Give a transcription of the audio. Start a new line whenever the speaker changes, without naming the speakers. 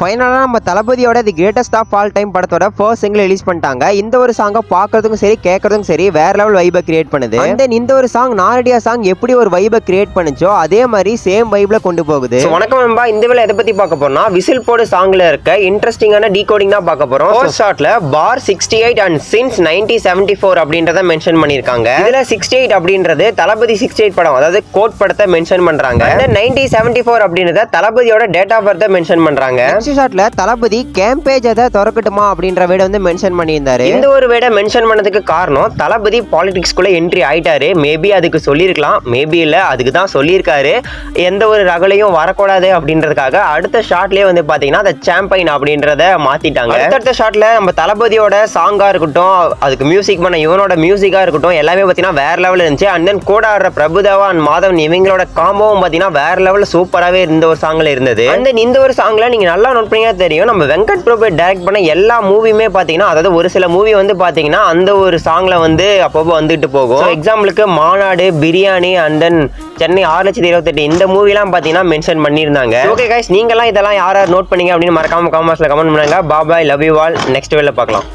ஃபைனலாக நம்ம தளபதியோட the greatest of all time படத்தோட ஃபர்ஸ்ட் சிங்கிள் ரிலீஸ் பண்ணிட்டாங்க. இந்த ஒரு சாங்கை பார்க்கறதுக்கும் சரி கேட்கறதுக்கும் சரி வேற லெவல் வைபை கிரியேட் பண்ணுது. அண்ட் தென் இந்த ஒரு சாங் நாரடியா சாங் எப்படி ஒரு வைபை கிரியேட் பண்ணுச்சோ அதே மாதிரி சேம் வைப்ல கொண்டு போகுது.
வணக்கம் நண்பா. இந்த வேலை எதை பத்தி பார்க்க போறோம்னா விசில் போடு சாங்ல இருக்க இன்ட்ரெஸ்டிங்கான டீகோடிங் தான் பார்க்க போறோம். First ஷாட்ல four sixty eight and since ninety seventy four அப்படின்றத மென்ஷன் பண்ணிருக்காங்க இதுல சிக்ஸ்டி எயிட் அப்படின்றது தளபதி சிக்ஸ்டி எயிட் படம் அதாவது கோட் படத்தை மென்ஷன் பண்றாங்க. நைன்டி செவன்டி ஃபோர் அப்படின்றத தளபதியோட டேட் ஆஃப் பர்த்தை மென்ஷன் பண்றாங்க.
நெக்ஸ்ட் ஷாட்ல தளபதி கேம்பேஜ் அதை திறக்கட்டுமா அப்படின்ற வேர்டு வந்து மென்ஷன் பண்ணியிருந்தாரு.
இந்த ஒரு வேடை மென்ஷன் பண்ணதுக்கு காரணம் தளபதி பாலிடிக்ஸ்குள்ள என்ட்ரி ஆயிட்டாரு. மேபி அதுக்கு சொல்லியிருக்கலாம். மேபி இல்ல அதுக்கு தான் சொல்லியிருக்காரு. எந்த ஒரு ரகலையும் வரக்கூடாது அப்படின்றதுக்காக அடுத்த ஷாட்லயே வந்து பாத்தீங்கன்னா அந்த சாம்பைன் அப்படின்றத மாத்திட்டாங்க. அடுத்தடுத்த ஷாட்ல நம்ம தளபதியோட சாங்கா இருக்கட்டும் அதுக்கு மியூசிக் பண்ண இவனோட மியூசிக்கா இருக்கட்டும் எல்லாமே பாத்தீங்கன்னா வேற லெவல் இருந்துச்சு. அண்ட் தென் கூட ஆடுற பிரபுதேவா அண்ட் மாதவன் இவங்களோட காம்போவும் பாத்தீங்கன்னா வேற லெவல் சூப்பராகவே இருந்த ஒரு சாங்ல இருந்தது. அண்ட் தென் இந்த ஒரு சாங்ல நீங்க நல்லா நோட் பண்ணீங்கன்னா தெரியும். நம்ம வெங்கட் பிரபு டைரக்ட் பண்ண எல்லா மூவியுமே பார்த்தீங்கன்னா அதாவது ஒரு சில மூவி வந்து பார்த்தீங்கன்னா அந்த ஒரு சாங்ல வந்து அப்பப்போ வந்துட்டு போகும். எக்ஸாம்பிளுக்கு மாநாடு பிரியாணி அண்ட் தென் சென்னை ஆறு லட்சத்தி இருபத்தெட்டு இந்த மூவிலாம் பார்த்தீங்கன்னா மென்ஷன் பண்ணியிருந்தாங்க. ஓகே கைஸ் நீங்களாம் இதெல்லாம் யார் யார் நோட் பண்ணீங்க அப்படின்னு மறக்காம காமர்ஸில் கமெண்ட் பண்ணுங்க. பாபாய் லவ் யூ ஆல் நெக்ஸ்ட் வேல பார்க்கலாம்.